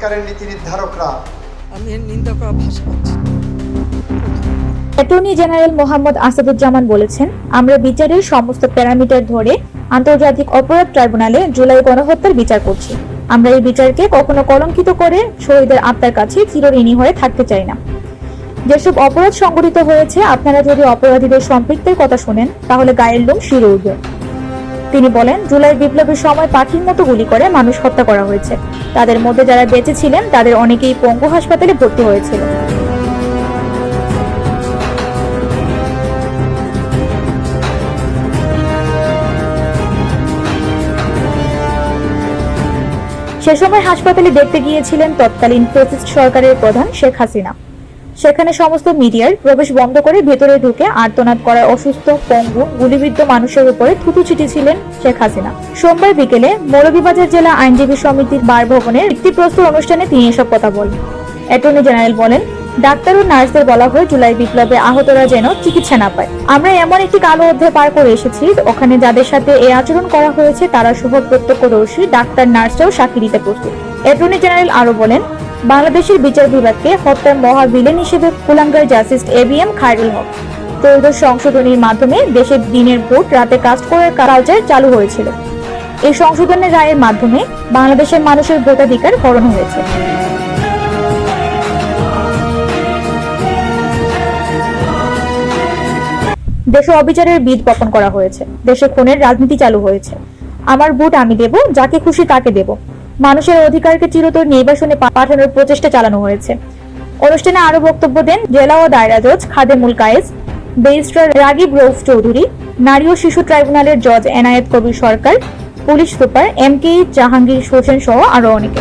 সরকারের নীতি নির্ধারকরা। আমি নিন্দা করা ভাষা পাচ্ছি। অ্যাটর্নি জেনারেল মোহাম্মদ আসাদুজ্জামান বলেছেন আমরা বিচারের সমস্ত প্যারামিটার ধরে আন্তর্জাতিক অপরাধ ট্রাইব্যুনালে জুলাই গণহত্যার বিচার করছি। আমরা এই বিচারকে কখনো কলঙ্কিত করে শহীদের আত্মার কাছে চিরঋণী হয়ে থাকতে চাই না। যেসব অপরাধ সংঘটিত হয়েছে আপনারা যদি অপরাধীদের সম্পৃক্তের কথা শুনেন তাহলে গায়ের লোম শিরে উঠবে। তিনি বলেন, জুলাই বিপ্লবের সময় পাখির মতো গুলি করে মানুষ হত্যা করা হয়েছে। তাদের মধ্যে যারা বেঁচে ছিলেন, তাদের অনেকেই পঙ্গু হাসপাতালে ভর্তি হয়েছিল। সে সময় হাসপাতালে দেখতে গিয়েছিলেন তৎকালীন ফেসিস্ট সরকারের প্রধান শেখ হাসিনা। সেখানে সমস্ত মিডিয়ার প্রবেশ বন্ধ করে ভেতরে ঢুকে আর্তনাদ করার অসুস্থ, পঙ্গু, গুলিবিদ্ধ মানুষের উপরে থুতু ছিটিয়েছিলেন শেখ হাসিনা। সোমবার বিকেলে মৌলভীবাজার জেলা আইনজীবী সমিতির বার ভবনের ভিত্তিপ্রস্তর অনুষ্ঠানে তিনি এসব কথা বলেন। অ্যাটর্নি জেনারেল বলেন, ডাক্তার ও নার্সদের বলা হয় জুলাই বিপ্লবে আহতরা যেন চিকিৎসা না পায়। আমরা এমন একটি কালো অধ্যায় পার করে এসেছি, ওখানে যাদের সাথে এই আচরণ করা হয়েছে তারা শুভ প্রত্যক্ষদর্শী, ডাক্তার, নার্সরাও সাক্ষী দিতে প্রস্তুত। অ্যাটর্নি জেনারেল আরও বলেন বাংলাদেশের বিচার বিভাগকে হত্যার মহা ভিলেন হিসেবে কুলাঙ্গার জাস্টিস এবিএম খায়রুল হক। ত্রয়োদশ সংশোধনীর মাধ্যমে দেশের দিনের ভোট রাতে কাস্ট করার কালচার চালু হয়েছিল। এই সংশোধনের রায়ের মাধ্যমে বাংলাদেশের মানুষের ভোটাধিকার হরণ হয়েছে। দেশে অবিচারের বীজ বপন করা হয়েছে। দেশে খুনের রাজনীতি চালু হয়েছে। আমার ভোট আমি দেব, যাকে খুশি তাকে দেব। মানুষের অধিকারকে চিরতর নির্বাসনে পাঠানোর প্রচেষ্টা চালানো হয়েছে। অনুষ্ঠানে আরও বক্তব্য দেন জেলা ও দায়রা জজ খাদেমুল কায়েস বেজিস্ট্রার রাগিব রৌফ চৌধুরী, নারী ও শিশু ট্রাইব্যুনালের জজ Enayet Kabir Sarkar, police super M K Jahangir Hossain সহ আরও অনেকে।